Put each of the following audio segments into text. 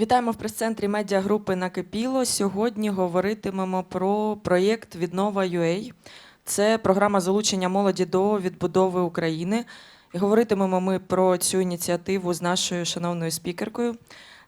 Вітаємо в прес-центрі медіагрупи Накипіло. Сьогодні говоритимемо про проєкт Віднова UA. Це програма залучення молоді до відбудови України. І говоритимемо ми про цю ініціативу з нашою шановною спікеркою.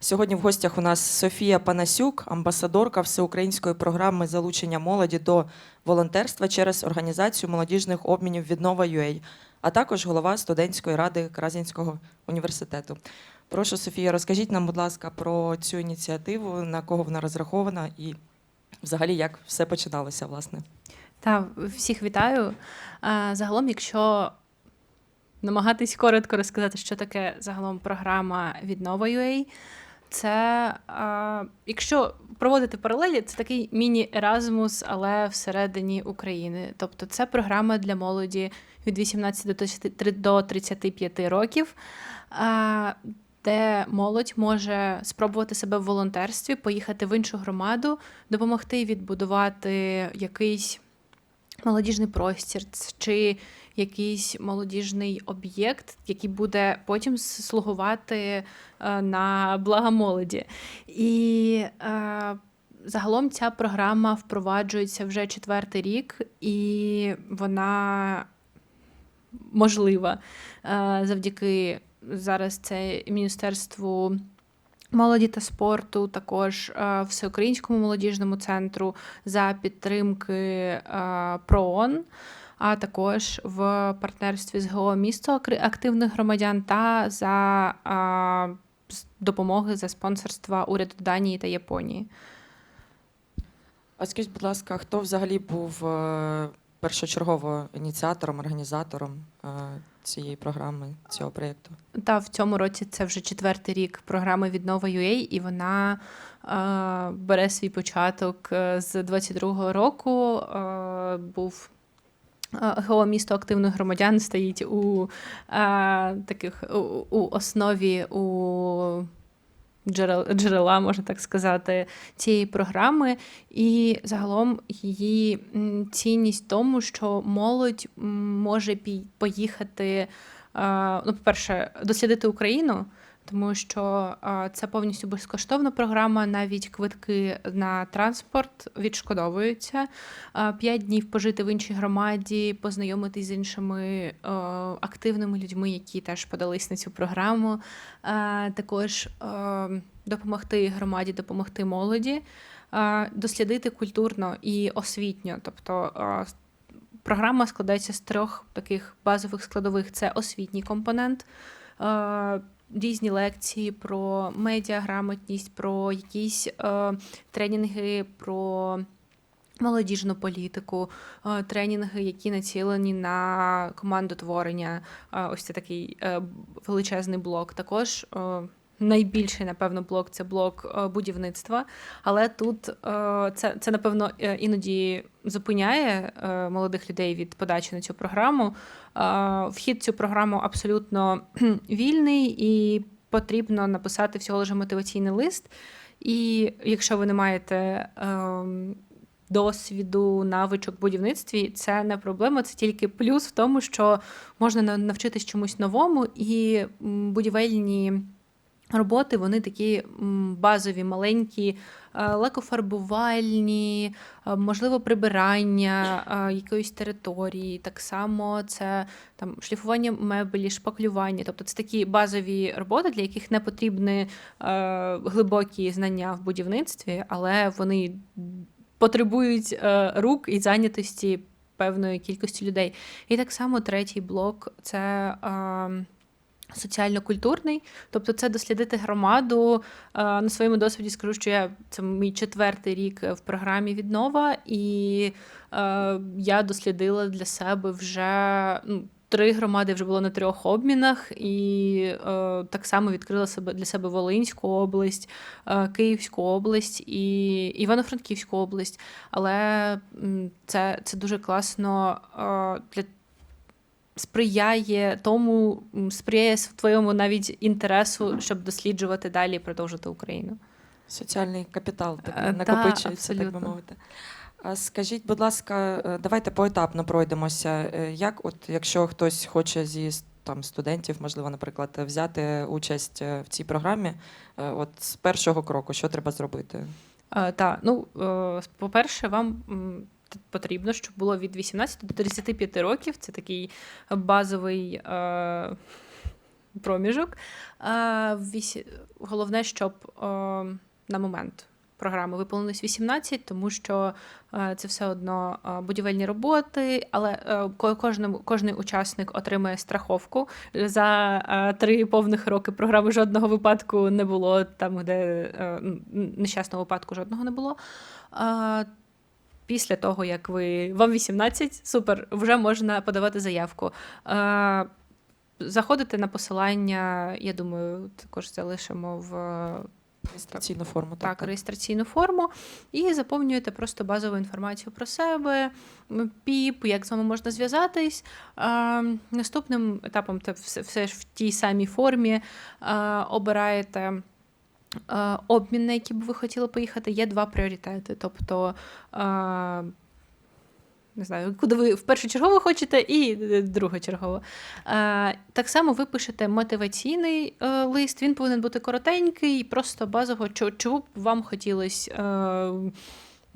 Сьогодні в гостях у нас Софія Панасюк, амбасадорка всеукраїнської програми залучення молоді до волонтерства через організацію молодіжних обмінів Віднова UA, а також голова студентської ради Кразінського університету. Прошу, Софія, розкажіть нам, будь ласка, про цю ініціативу, на кого вона розрахована і взагалі як все починалося, власне. Та всіх вітаю. Загалом, якщо намагатись коротко розказати, що таке загалом програма Віднова UA, це а, якщо проводити паралелі, це такий міні-Еразмус, але всередині України. Тобто це програма для молоді від 18 до 30 до 35 років. А, де молодь може спробувати себе в волонтерстві, поїхати в іншу громаду, допомогти відбудувати якийсь молодіжний простір чи якийсь молодіжний об'єкт, який буде потім слугувати е, на благо молоді. І е, загалом ця програма впроваджується вже четвертий рік, і вона можлива е, завдяки зараз це Міністерству молоді та спорту, також е, Всеукраїнському молодіжному центру за підтримки е, ПРООН, а також в партнерстві з ГО місто активних громадян та за е, допомоги за спонсорства уряду Данії та Японії. А скажіть, будь ласка, хто взагалі був першочергово ініціатором, організатором цієї програми, цього проєкту? Та в цьому році це вже четвертий рік програми Віднова UA, і вона е, бере свій початок е, з 22-го року. Е, був е, ГО місто активних громадян стоїть у е, таких у, у основі у джерела, можна так сказати, цієї програми. І загалом її цінність тому, що молодь може поїхати, ну, по-перше, дослідити Україну. Тому що це повністю безкоштовна програма, навіть квитки на транспорт відшкодовуються. П'ять днів пожити в іншій громаді, познайомитись з іншими активними людьми, які теж подались на цю програму. Також допомогти громаді, допомогти молоді, дослідити культурно і освітньо. Тобто програма складається з трьох таких базових складових: це освітній компонент. Різні лекції про медіаграмотність, про якісь е, тренінги про молодіжну політику, е, тренінги, які націлені на командотворення. Е, ось це такий е, величезний блок. Також е, найбільший, напевно, блок це блок е, будівництва. Але тут е, це, це напевно, е, іноді зупиняє молодих людей від подачі на цю програму. Вхід в цю програму абсолютно вільний і потрібно написати всього лише мотиваційний лист. І якщо ви не маєте ем, досвіду, навичок в будівництві, це не проблема, це тільки плюс в тому, що можна на- навчитись чомусь новому, і будівельні роботи вони такі базові, маленькі, е, лакофарбувальні, е, можливо, прибирання е, якоїсь території. Так само це там шліфування меблі, шпаклювання. Тобто це такі базові роботи, для яких не потрібні глибокі знання в будівництві, але вони потребують рук і зайнятості певної кількості людей. І так само третій блок це. Е, Соціально-культурний, тобто це дослідити громаду. Е, На своєму досвіді скажу, що я це мій четвертий рік в програмі віднова, і е, я дослідила для себе вже ну, три громади вже було на трьох обмінах, і е, так само відкрила себе для себе Волинську область, е, Київську область і Івано-Франківську область. Але це, це дуже класно е, для сприяє тому, сприяє твоєму навіть інтересу, щоб досліджувати далі і продовжити Україну. Соціальний капітал Е, такий накопичується, так би мовити. Скажіть, будь ласка, е, давайте поетапно пройдемося. Е, Як, от, якщо хтось хоче зі там студентів, можливо, наприклад, взяти участь в цій програмі? От з першого кроку, що треба зробити? Е, та, ну, по-перше, вам потрібно, щоб було від 18 до 35 років. Це такий базовий е, проміжок. Е, Головне, щоб е, на момент програми виповнилось 18, тому що е, це все одно будівельні роботи, але ко- кожному, кожний учасник отримає страховку. За три повних роки програми жодного випадку не було, там, де нещасного випадку жодного не було. Після того, як ви вам 18, супер, вже можна подавати заявку. А, Заходите на посилання, я думаю, також залишимо в Реєстраційну форму. так, реєстраційну форму і заповнюєте просто базову інформацію про себе, ПІП, як з вами можна зв'язатись. А, наступним етапом це все, ж в тій самій формі обираєте. А, Обмін, на який б ви хотіли поїхати, є два пріоритети. Тобто, не знаю, куди ви в першочергово хочете, і е, другочергово. Е, Так само ви пишете мотиваційний е, лист, він повинен бути коротенький, просто базово, чого б вам хотілося.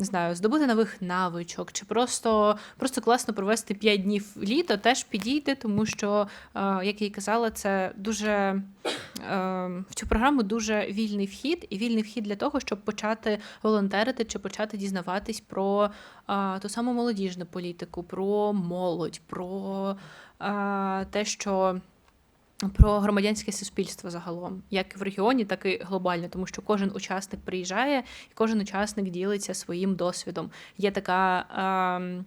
Не знаю, здобути нових навичок, чи просто, просто класно провести 5 днів літо, теж підійде, тому що, е, як я і казала, це дуже е, в цю програму дуже вільний вхід, і вільний вхід для того, щоб почати волонтерити чи почати дізнаватись про е, ту саму молодіжну політику, про молодь, про те, що. Про громадянське суспільство загалом, як в регіоні, так і глобально, тому що кожен учасник приїжджає і кожен учасник ділиться своїм досвідом. Є така ко-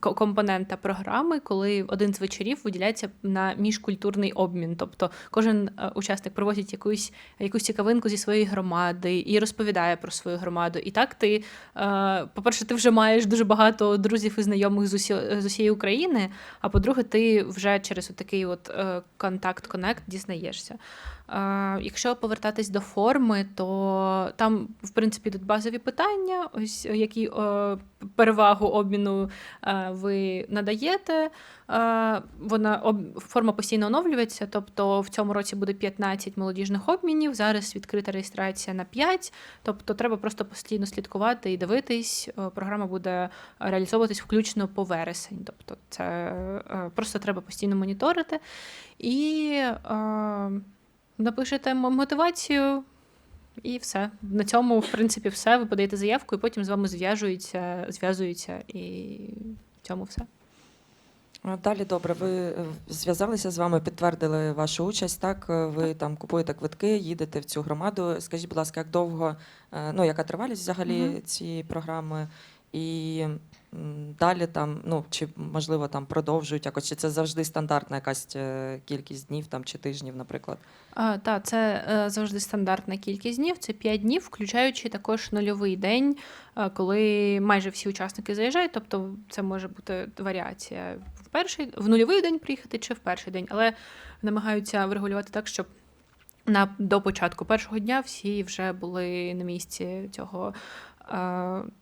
компонента програми, коли один з вечорів виділяється на міжкультурний обмін. Тобто кожен е, учасник привозить якусь, якусь цікавинку зі своєї громади і розповідає про свою громаду. І так ти, е, по-перше, ти вже маєш дуже багато друзів і знайомих з, усі, з усієї України. А по-друге, ти вже через такий от е, контакт-коннект дізнаєшся. Е, Якщо повертатись до форми, то там, в принципі, йдуть базові питання, ось які е, перевагу обміну е, ви надаєте. Е, Вона форма постійно оновлюється, тобто в цьому році буде 15 молодіжних обмінів. Зараз відкрита реєстрація на 5, тобто треба просто постійно слідкувати і дивитись. Е, Програма буде реалізовуватись включно по вересень. Тобто, це е, просто треба постійно моніторити. І е, напишете мотивацію. І все. На цьому, в принципі, все. Ви подаєте заявку, і потім з вами зв'яжуються, зв'язуються, і в цьому все. Далі добре, ви е, зв'язалися з вами, підтвердили вашу участь. Так, Е, ви там купуєте квитки, їдете в цю громаду. Скажіть, будь ласка, як довго, е, ну яка тривалість взагалі Мгм. цієї програми? І далі там, ну чи можливо там продовжують якось, чи це завжди стандартна якась е, кількість днів там чи тижнів, наприклад? А, та, це е, завжди стандартна кількість днів. Це 5 днів, включаючи також нульовий день, е, коли майже всі учасники заїжджають. Тобто це може бути варіація в перший в нульовий день приїхати чи в перший день, але намагаються врегулювати так, щоб на до початку першого дня всі вже були на місці цього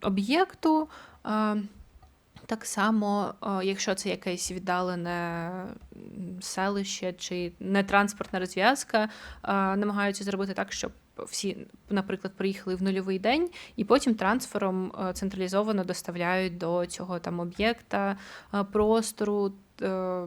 об'єкту. Е, так само, е, якщо це якесь віддалене селище чи нетранспортна розв'язка, е, намагаються зробити так, щоб всі, наприклад, приїхали в нульовий день, і потім трансфером е, централізовано доставляють до цього там об'єкта е, простору. е,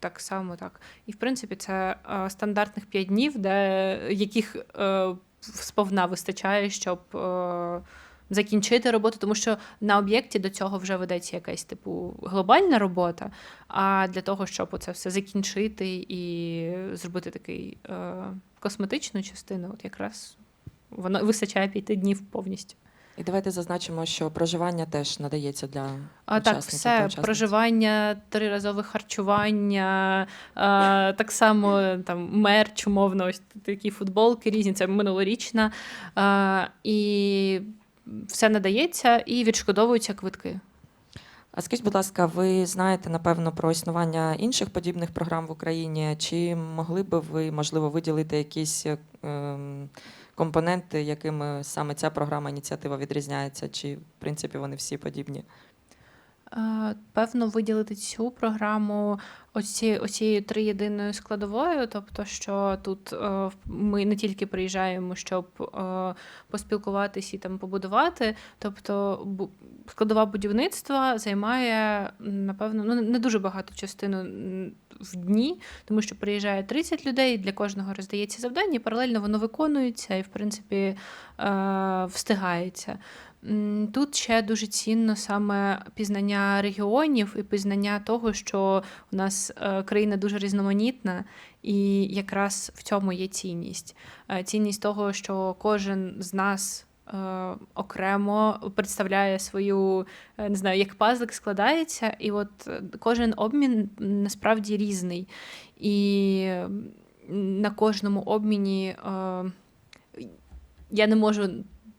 Так само так. І в принципі, це е, стандартних 5 днів, де яких е, сповна вистачає, щоб е, закінчити роботу, тому що на об'єкті до цього вже ведеться якась типу глобальна робота. А для того, щоб це все закінчити і зробити такий е, косметичну частину, от якраз воно вистачає п'яти днів повністю. І давайте зазначимо, що проживання теж надається для А так, учасників та все проживання, триразове харчування, а, так само там мерч, умовно, ось такі футболки різні, це минулорічна. А, і все надається і відшкодовуються квитки. А скажіть, будь ласка, ви знаєте напевно про існування інших подібних програм в Україні? Чи могли би ви можливо виділити якісь е, компоненти, якими саме ця програма ініціатива відрізняється? Чи в принципі вони всі подібні? Е, Певно, виділити цю програму оці, оцією триєдиною складовою, тобто, що тут е, ми не тільки приїжджаємо, щоб е, поспілкуватись і там побудувати. Тобто, складова будівництва займає, напевно, ну не дуже багато частину в дні, тому що приїжджає 30 людей, для кожного роздається завдання, і паралельно воно виконується і, в принципі, встигається. Тут ще дуже цінно саме пізнання регіонів і пізнання того, що у нас е, країна дуже різноманітна, і якраз в цьому є цінність. Е, Цінність того, що кожен з нас е, окремо представляє свою, не знаю, як пазлик складається, і от кожен обмін насправді різний. І на кожному обміні я не можу.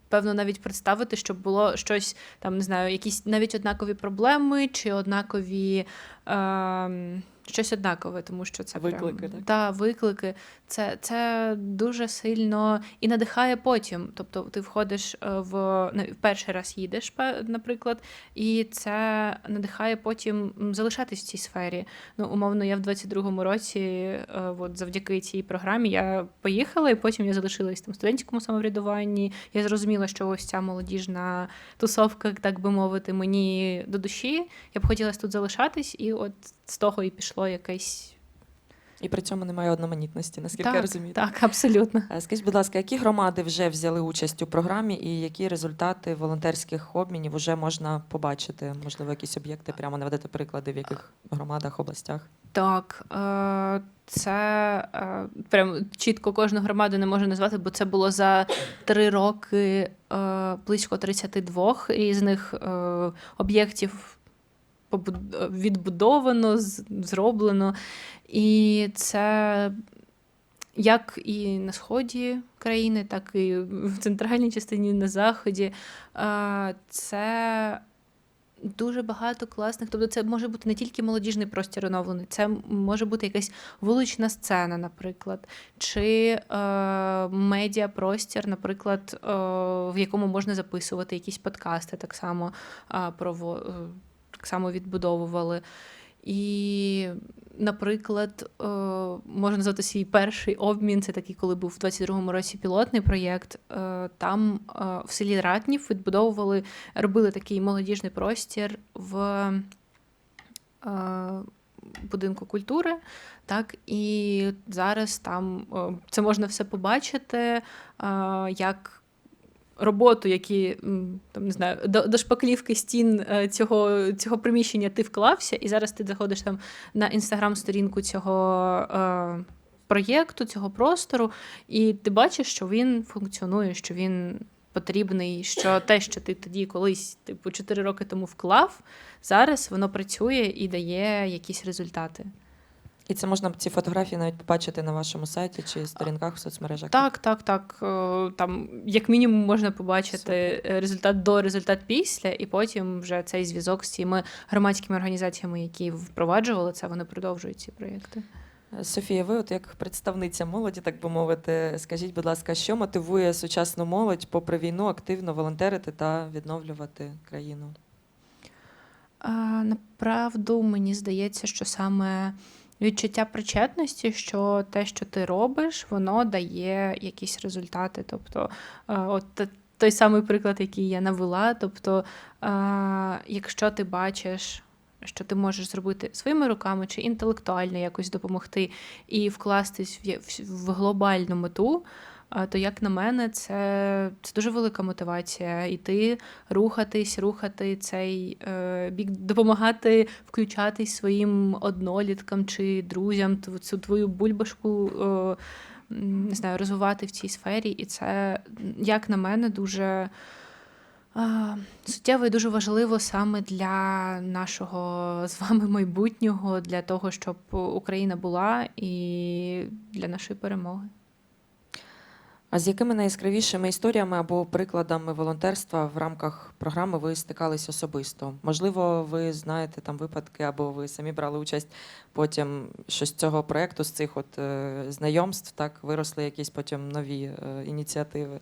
Певно, навіть представити, щоб було щось там, не знаю, якісь навіть однакові проблеми чи однакові е, щось однакове, тому що це Виклики, прям, так? Та, виклики. Це, це дуже сильно і надихає потім. Тобто, ти входиш е, в в перший раз їдеш, наприклад, і це надихає потім залишатись в цій сфері. Ну, умовно, я в 22-му році, е, от завдяки цій програмі, я поїхала, і потім я залишилась там в студентському самоврядуванні. Я зрозуміла, що ось ця молодіжна тусовка, так би мовити, мені до душі. Я б хотіла тут залишатись, і от з того і пішло якесь. І при цьому немає одноманітності, наскільки я Так, розумію. так, абсолютно. Е, Скажіть, будь ласка, які громади вже взяли участь у програмі, і які результати волонтерських обмінів вже можна побачити? Можливо, якісь об'єкти прямо наведете приклади, в яких громадах, областях? Так, е, це е, прям чітко кожну громаду не можу назвати, бо це було за три роки близько 32 різних об'єктів відбудовано, зроблено. І це як і на сході країни, так і в центральній частині на заході. Це дуже багато класних. Тобто, це може бути не тільки молодіжний простір оновлений, це може бути якась вулична сцена, наприклад, чи е, медіапростір, наприклад, е, в якому можна записувати якісь подкасти, так само е, прово, е, так само відбудовували. І, наприклад, е, можна назвати свій перший обмін. Це такий, коли був в 22-му році пілотний проєкт. Е, Там е, в селі Ратнів відбудовували, робили такий молодіжний простір в будинку культури. Так, і зараз там це можна все побачити, як роботу, які там не знаю, до, до шпаклівки стін е, цього, цього приміщення ти вклався, і зараз ти заходиш там на інстаграм-сторінку цього е, проєкту, цього простору, і ти бачиш, що він функціонує, що він потрібний, що те, що ти тоді колись, типу, 4 роки тому вклав, зараз воно працює і дає якісь результати. І це можна ці фотографії навіть побачити на вашому сайті чи сторінках в соцмережах. Так, так, так. е, Там, як мінімум, можна побачити Супер. е, результат до, результат після, і потім вже цей зв'язок з цими громадськими організаціями, які впроваджували це, вони продовжують ці проєкти. Е, Софія, ви, от як представниця молоді, так би мовити, скажіть, будь ласка, що мотивує сучасну молодь, попри війну, активно волонтерити та відновлювати країну? А, направду, мені здається, що саме відчуття причетності, що те, що ти робиш, воно дає якісь результати. Тобто, от той самий приклад, який я навела. Тобто, якщо ти бачиш. Що ти можеш зробити своїми руками чи інтелектуально якось допомогти і вкластись в, глобальну мету, то як на мене, це, це дуже велика мотивація. Іти, рухатись, рухати цей е, бік, допомагати включатись своїм одноліткам чи друзям, цю твою бульбашку. Е, не знаю, розвивати в цій сфері, і це, як на мене, дуже суттєво і дуже важливо саме для нашого з вами майбутнього, для того, щоб Україна була і для нашої перемоги. А з якими найяскравішими історіями або прикладами волонтерства в рамках програми ви стикались особисто? Можливо, ви знаєте там випадки, або ви самі брали участь потім, що з цього проекту, з цих от е, знайомств, так виросли якісь потім нові е, ініціативи.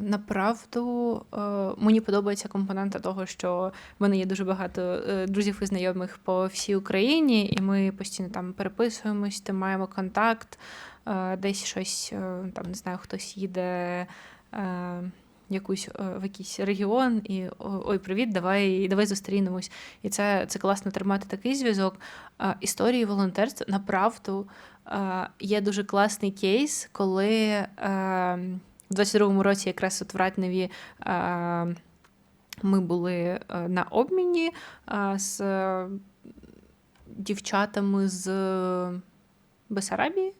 Направду е, мені подобається компонента того, що в мене є дуже багато е, друзів і знайомих по всій Україні, і ми постійно там переписуємось, там маємо контакт, е, десь щось там не знаю, хтось їде. Якусь в якийсь регіон, і ой, привіт, давай, давай зустрінемось. І це, це класно тримати такий зв'язок. Історії волонтерства направду є дуже класний кейс, коли е, в 22-му році, якраз от в Ратневі, е, ми були е, на обміні е, з е, дівчатами з Бесарабії.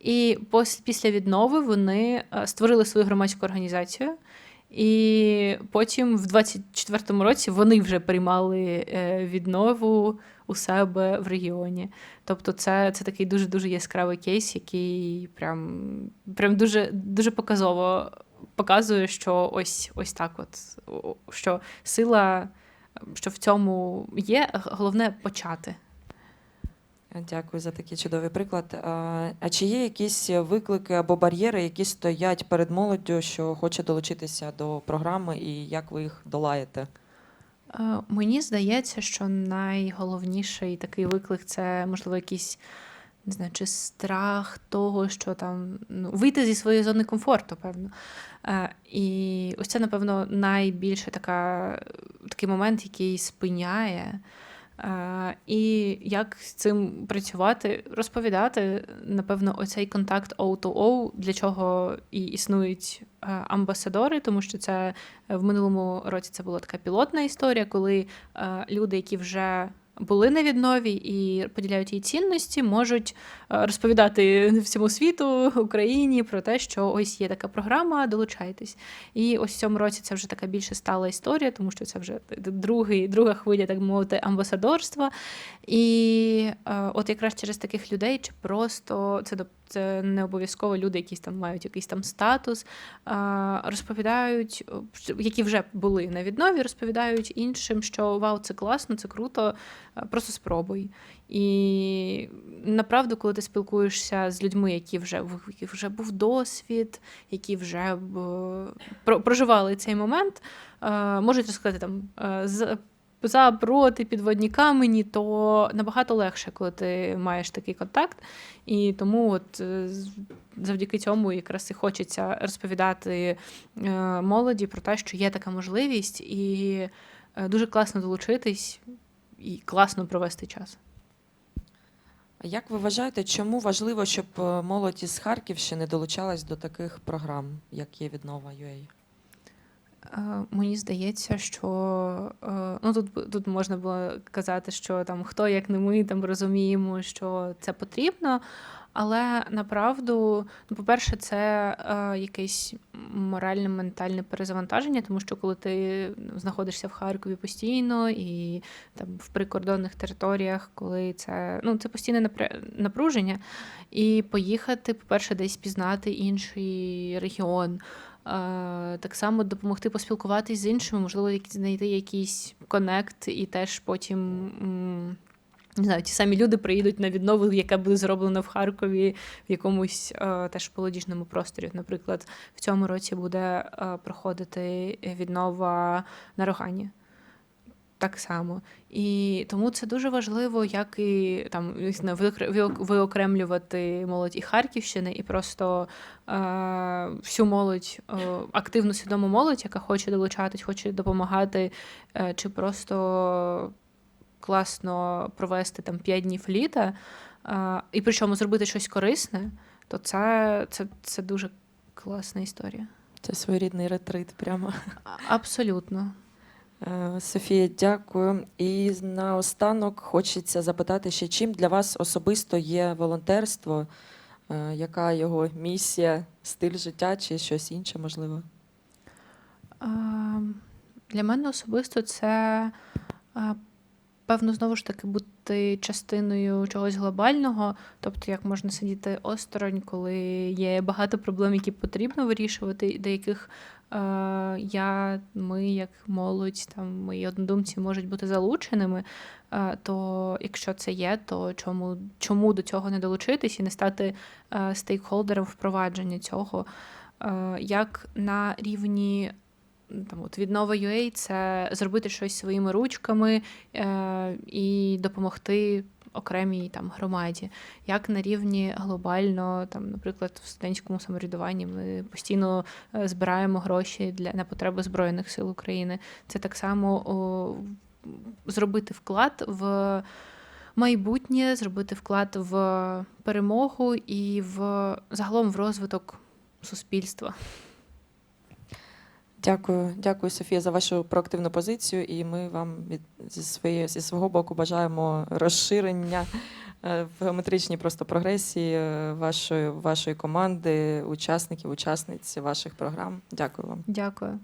І після віднови вони е, створили свою громадську організацію. І потім, в 24-му році, вони вже приймали е, віднову у себе в регіоні. Тобто, це, це такий дуже дуже яскравий кейс, який прям, прям дуже, дуже показово показує, що ось ось так, от що сила, що в цьому є, головне почати. Дякую за такий чудовий приклад. А чи є якісь виклики або бар'єри, які стоять перед молоддю, що хоче долучитися до програми, і як ви їх долаєте? Е, Мені здається, що найголовніший такий виклик це, можливо, якийсь не знаю, чи страх того, що там ну, вийти зі своєї зони комфорту, певно. Е, І ось це, напевно, найбільше така, такий момент, який спиняє. Е, І як з цим працювати, розповідати, напевно, оцей контакт O2O, для чого і існують е, амбасадори, тому що це е, в минулому році це була така пілотна історія, коли люди, які вже були на віднові і поділяють її цінності, можуть е, розповідати всьому світу, Україні про те, що ось є така програма, долучайтесь. І ось в цьому році це вже така більше стала історія, тому що це вже другий, друга хвиля, так мовити, амбасадорства. І е, от якраз через таких людей, чи просто це, доп- це не обов'язково люди, які там мають якийсь там статус, розповідають, які вже були на віднові, розповідають іншим, що вау, це класно, це круто, просто спробуй. І направду, коли ти спілкуєшся з людьми, які вже в яких вже був досвід, які вже проживали цей момент, можуть розказати там з- за проти підводні камені, то набагато легше, коли ти маєш такий контакт. І тому от е, завдяки цьому якраз і хочеться розповідати е, молоді про те, що є така можливість, і е, дуже класно долучитись і класно провести час. Як ви вважаєте, чому важливо, щоб молодь із Харківщини долучалась до таких програм, як є віднова UA? Е, Мені здається, що е, ну тут тут можна було казати, що там хто як не ми там розуміємо, що це потрібно. Але направду, ну, по-перше, це е, якесь моральне ментальне перезавантаження, тому що коли ти ну, знаходишся в Харкові постійно і там в прикордонних територіях, коли це ну це постійне напруження, і поїхати, по-перше, десь пізнати інший регіон. Так само допомогти поспілкуватись з іншими, можливо, знайти якийсь конект, і теж потім не знаю, ті самі люди приїдуть на віднову, яка буде зроблена в Харкові в якомусь теж молодіжному просторі. Наприклад, в цьому році буде проходити віднова на Рогані. Так само. І тому це дуже важливо, як і там виокремлювати молодь і Харківщини, і просто е, всю молодь, е, активну свідому молодь, яка хоче долучатись, хоче допомагати, е, чи просто класно провести там 5 днів літа, е, і причому зробити щось корисне, то це, це, це дуже класна історія. Це своєрідний ретрит прямо. Абсолютно. Е, Софія, дякую. І наостанок хочеться запитати ще, чим для вас особисто є волонтерство, Е, яка його місія, стиль життя чи щось інше можливо? Для мене особисто це певно знову ж таки бути частиною чогось глобального, тобто як можна сидіти осторонь, коли є багато проблем, які потрібно вирішувати, і до яких е, я, ми, як молодь, там мої однодумці можуть бути залученими. е, То якщо це є, то чому, чому до цього не долучитись і не стати е, стейкхолдером впровадження цього? е, як на рівні там, от, від Nova.ua це зробити щось своїми ручками е, і допомогти окремій там громаді. Як на рівні глобально, там, наприклад, в студентському самоврядуванні ми постійно е, збираємо гроші для на потреби Збройних сил України. Це так само о, зробити вклад в майбутнє, зробити вклад в перемогу і в загалом в розвиток суспільства. Дякую, дякую, Софія, за вашу проактивну позицію. І ми вам від зі своєї зі свого боку бажаємо розширення е, в геометричній просто прогресії е, вашої вашої команди, учасників, учасниць ваших програм. Дякую вам. Дякую.